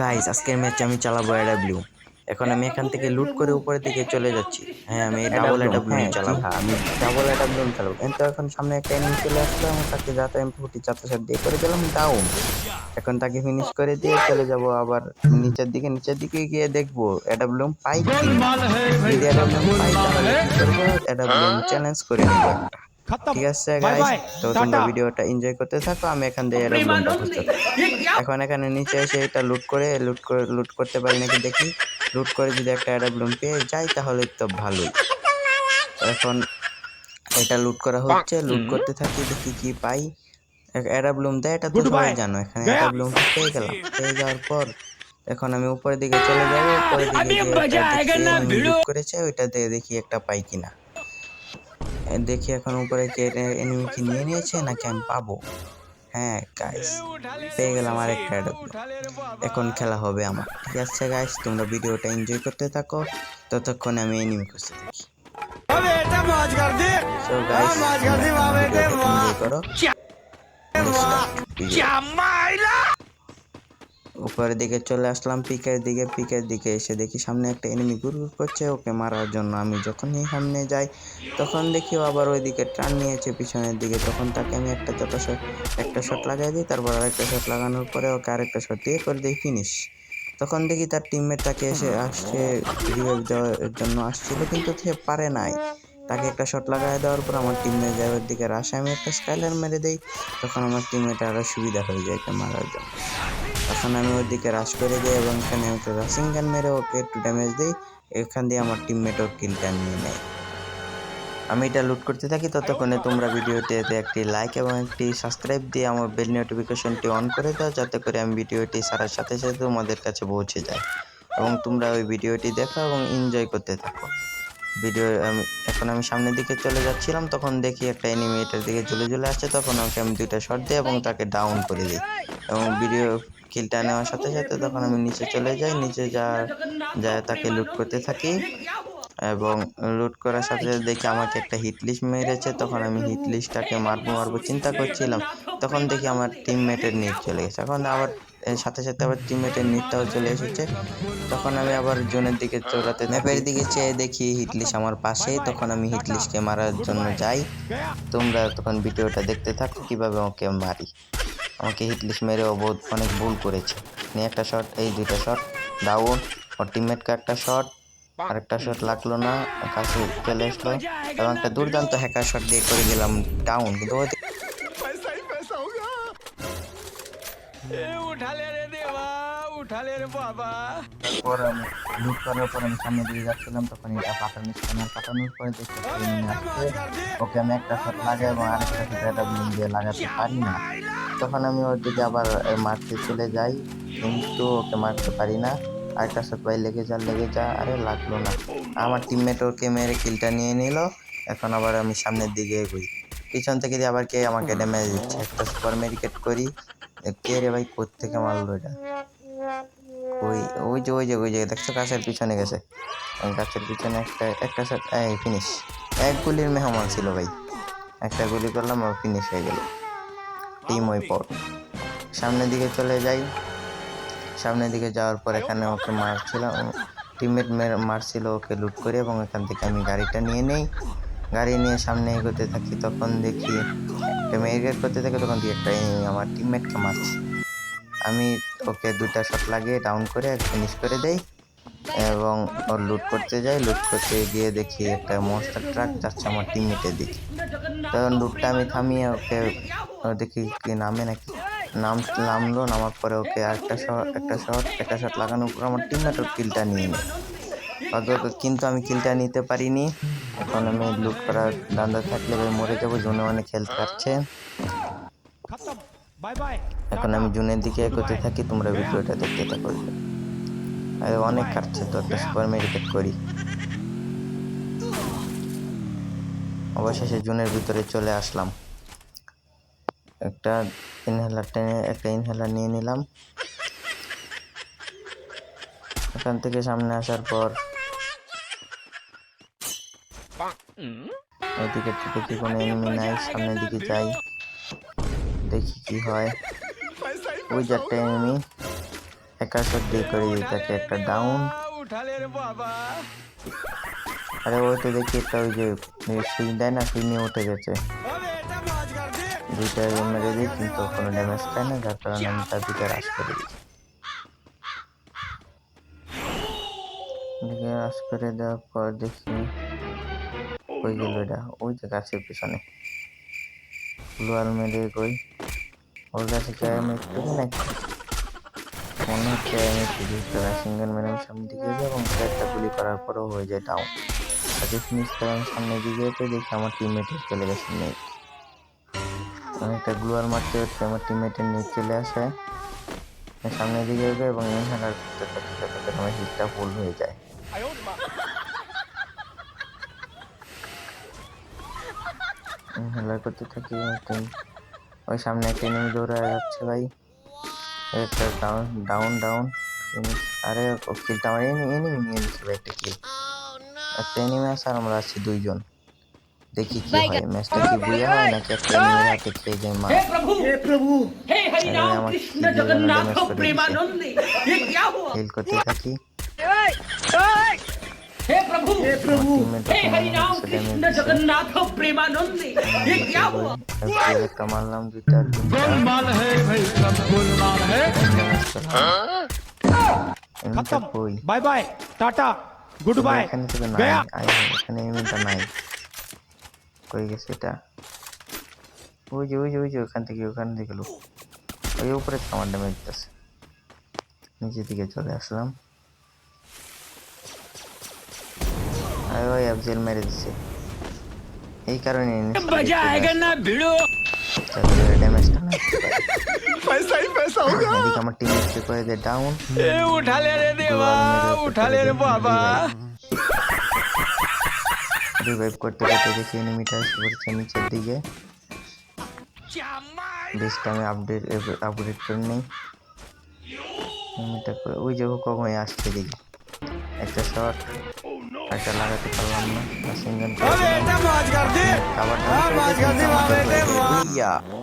Guys আজকের match আমি চালাবো এডাব্লিউ এখন আমি এখান থেকে লুট করে উপরের দিকে চলে যাচ্ছি। হ্যাঁ আমি ডাবল এডাব্লিউ চালাবো। হ্যাঁ আমি ডাবল এডাব্লিউ চালাবো। কিন্তু এখন সামনে একটা এনিমি চলে আসলো আমি তাকে যাতে এম ফুটি চারটে শট দিয়ে করে দিলাম ডাউন এখন তাকে ফিনিশ করে দিয়ে চলে যাব আবার নিচের দিকে। নিচের দিকে গিয়ে দেখব এডাব্লিউ পাই। যদি এডাব্লিউ পাই তাহলে এডাব্লিউ চ্যালেঞ্জ করে নেব একটা। ঠিক আছে গাইস তো তোমরা ভিডিওটা এনজয় করতে থাকো আমি এখান এরোপ্লেনটা এখন এখানে নিচে এসে এটা লুট করে লুট করে লুট করতে পারি নাকি দেখি। লুট করে যদি একটা অ্যাডাব্লুম পেয়ে যাই তাহলে তো ভালোই। এখন এটা লুট করা হচ্ছে লুট করতে থাকি দেখি কি পাই। অ্যাডাব্লুম দেয় এটা তো সবাই জানো এখানে অ্যাডাব্লুম পেয়ে গেলাম। পেয়ে যাওয়ার পর এখন আমি উপরের দিকে চলে যাব উপরের দিকে করেছে ওইটা দিয়ে দেখি একটা পাই কিনা। দেখি এখন উপরে কে এনিমি কি নিয়ে নিয়েছে নাকি আমি পাবো? হ্যাঁ গাইস পেয়ে গেলাম আরেকটা অ্যাডাপ্ট এখন খেলা হবে আমার। ঠিক আছে গাইস তোমরা ভিডিওটা এনজয় করতে থাকো। ততক্ষণে আমি এনিমি খুঁজতে থাকি। সো গাইস এনজয় করো। উপরের দিকে চলে আসলাম, পিকের দিকে পিকের দিকে এসে দেখি সামনে একটা এনিমি ঘুর করছে, ওকে মারার জন্য আমি যখনই সামনে যাই, তখন দেখি আবার ওইদিকে টান নিয়েছে পিছনের দিকে, তখন তাকে আমি একটা শট একটা শট লাগাই দিই, তারপর আরেকটা শট লাগানোর পরে ওকে আরেকটা শট দিয়ে করে দিই ফিনিশ তখন দেখি তার টিমমেট তাকে এসে আসছে রিভাইভ দেওয়ার জন্য আসছিল, কিন্তু সে পারে নাই। তাকে একটা শট লাগাই দেওয়ার পর আমার টিমমেট যায় ওর দিকে রাশে আমি একটা স্কাইলার মেরে দেই, তখন আমার টিমমেট আরও সুবিধা হয়ে যায় মারার জন্য। তখন আমি ওর দিকে রাশ করে দিই এবং এখানে একটা রাশিং গান মেরে ওকে একটু ড্যামেজ দিই। এখান দিয়ে আমার টিমমেট ওর কিলটা নিয়ে নেয়। আমি এটা লুট করতে থাকি, ততক্ষণে তোমরা ভিডিওটিতে একটি লাইক এবং একটি সাবস্ক্রাইব দিয়ে আমার বেল নোটিফিকেশনটি অন করে দাও, যাতে করে আমি ভিডিওটি সারার সাথে সাথে তোমাদের কাছে পৌঁছে যায় এবং তোমরা ওই ভিডিওটি দেখো এবং এনজয় করতে থাকো। ভিডিও, আমি, এখন আমি সামনের দিকে চলে যাচ্ছিলাম, তখন দেখি একটা এনিমি এটার দিকে ঝুলে ঝুলে আসছে তখন ওকে আমি দুইটা শট দিই এবং তাকে ডাউন করে দিই। এবং ভিডিও কিলটা নেওয়ার সাথে সাথে তখন আমি নিচে চলে যাই, নিচে যা যা তাকে লুট করতে থাকি। এবং লুট করার সাথে সাথে দেখি আমাকে একটা হিট লিস্ট মেরেছে, তখন আমি হিট লিস্টটাকে মারবো মারবো, চিন্তা করছিলাম। তখন দেখি আমার টিমমেটের নিট চলে গেছে। এখন আবার সাথে সাথে আবার টিমমেটের নিটটাও চলে এসেছে। তখন আমি আবার জোনের দিকে চলাতে ম্যাপের দিকে চেয়ে দেখি হিটলিশ আমার পাশেই তখন আমি হিটলিশকে মারার জন্য যাই। তোমরা তখন ভিডিওটা দেখতে থাকো, কীভাবে ওকে মারি। আমাকে হিটলিস মেরে অবোধ অনেক ভুল করেছে। নিয়ে একটা শট এই দুইটা শট ডাউন ওর টিমমেটকে একটা শট আরেকটা শট লাগল না, কাছে চলে আসলো, এবং একটা দুর্দান্ত হ্যাকার শট দিয়ে করে গেলাম ডাউন কিন্তু আমি সামনে দিয়ে যাচ্ছিলাম পাঠানোর পরে ওকে, আমি একটা শট লাগাই এবং আরেকটা দিয়ে লাগাতে পারি না। তখন আমি ওর দিকে আবার মারতে চলে যাই। কিন্তু ওকে মারতে পারি না। আরেকটা শট পাই লেগে যা লেগে যা, আরে লাগল না। আমার টিমমেট ওকে মেরে কিলটা নিয়ে নিল। এখন আবার আমি সামনের দিকে এগোই। পিছন থেকে দিয়ে আবার কে আমাকে ড্যামেজ দিচ্ছে? একটা সুপার মেডিকেট করি। কে রে ভাই, কোত্থেকে মারলো এটা? ওই ওই যে ওই যে ওই যে, দেখছ গাছের পিছনে গেছে? গাছের পিছনে একটা একটা শট এই ফিনিশ এক গুলির মেহমান ছিল ভাই। একটা গুলি করলাম আর ফিনিশ হয়ে গেল। টিম ওই পর সামনের দিকে চলে যাই। সামনের দিকে যাওয়ার পর এখানে ওকে মারছিল টিমমেট মারছিল ওকে লুট করে এবং এখান থেকে আমি গাড়িটা নিয়ে নেই। গাড়ি নিয়ে সামনে এগোতে থাকি তখন দেখি একটা মেরিগেট করতে থাকে তখন দেখি একটা আমার টিমমেটকে মারছে। আমি ওকে দুটা শট লাগিয়ে ডাউন করে ফিনিশ করে দেই এবং ওর লুট করতে যাই। লুট করতে গিয়ে দেখি একটা মনস্টার ট্রাক যাচ্ছে আমার টিমমেটের দিকে। তখন লুটটা আমি থামিয়ে ওকে দেখি কি নামে নাকি। নাম নামলো, নামার পরে ওকে একটা শট একটা শট একটা শট লাগানোর পর আমার টিমমেটও কিলটা নিয়ে নেয় কিন্তু আমি কিলটা নিতে পারিনি। এখন আমি লুট করার দান্দা থাকলে ভাই মরে যাব, জুনে অনেক খেলতে কাটছে। এখন আমি জুনের দিকে এগোতে থাকি, তোমরা ভিডিওটা দেখতে থাকো। অনেক কাটছে তো, একটা সুপার মেডিকেট করি। অবশেষে জুনের ভিতরে চলে আসলাম। একটা ইনহেলার টেনে, একটা ইনহেলার নিয়ে নিলাম। এখান থেকে সামনে আসার পর এদিকে টুকুটি কোনো এনিমি নাই, সামনের দিকে যাই, দেখি কি হয়। ওই যে একটা এনিমি সব দিয়ে করে তাকে একটা ডাউন আরে ওই তো দেখি একটা ওই যে সুই দেয় না সুই নিয়ে উঠে গেছে। দুইটা মেরে দিই কিন্তু কোনো ড্যামেজ পায় না, যার কারণে আমি তার দিকে রাশ করে দিই দিকে রাশ করে দেওয়ার পর দেখি ওই গেল এটা? ওই যে গাছের পিছনে। লোয়াল মেরে কই? ওর কাছে কি আমি একটু নাকি? মনে আমি একটু বুঝতে পারি সিঙ্গেল মেরে আমি সামনে দিকে যাই এবং একটা গুলি করার পরেও হয়ে যায় ডাউন তাকে ফিনিশ করে আমি সামনের দিকে যেতে দেখি আমার টিমমেটের চলে গেছে নেই একটা গ্লুয়ার মারতে হচ্ছে আমার টিমমেটের নিয়ে চলে আসে। সামনের দিকে এগোই এবং ইনহেলার করতে হিটটা ফুল হয়ে যায়। ইনহেলার করতে থাকি ওই সামনে একটা এনিমি দৌড়ে যাচ্ছে ভাই। একটা ডাউন ডাউন ডাউন আরে কিলটা আমার এনিমি নিয়ে নিচ্ছে ভাই একটা কিল একটা এনিমি আছে আর আমরা আছি দুইজন। দেখি কি হয় ম্যাচটা কি বুঝে হয় নাকি একটা এনিমির হাতে খেয়ে যায় মা हे प्रभु हे प्रभु हे हरि अरे राम আমার कृष्ण কি দিয়ে যেন जगन्नाथ damage করে দিছে। प्रेमानंद ये क्या हुआ হিল করতে থাকি हे प्रभु हे प्रभु teammate हे अपना हरि राम से कृष्ण damage जगन्नाथ प्रेमानंद ये क्या हुआ তারপরে একটা মারলাম দুইটা তিনটা गोलमाल है भाई सब गोलमाल है এনিমিটা কই bye bye tata good bye এখানে থেকে নাই गया আই এখানে এনিমিটা নাই কই গেছে এটা ওই যে ওই যে ওই যে ওখান থেকে ওখান থেকে লোক ওই উপরে তো আমার ড্যামেজ দিতেছে নিচের দিকে চলে আসলাম আর ওই অ্যাবজেল মেরে দিছে এই কারণে मजा आएगा ना भिड़ो ড্যামেজটা না पैसा ही पैसा होगा এদিকে আমার টিম করে দে ডাউন ए उठा ले रे देवा उठा ले रे बाबा রিভাইভ করতে করতে দেখি এনিমিটা এসে পড়ছে নিচের দিকে। বেশটা আমি আপডেট আপডেট করে নেই। এনিমিটা ওই যে হয়ে আসছে দেখি। একটা শট একটা লাগাতে পারলাম না। সিঙ্গেল ओ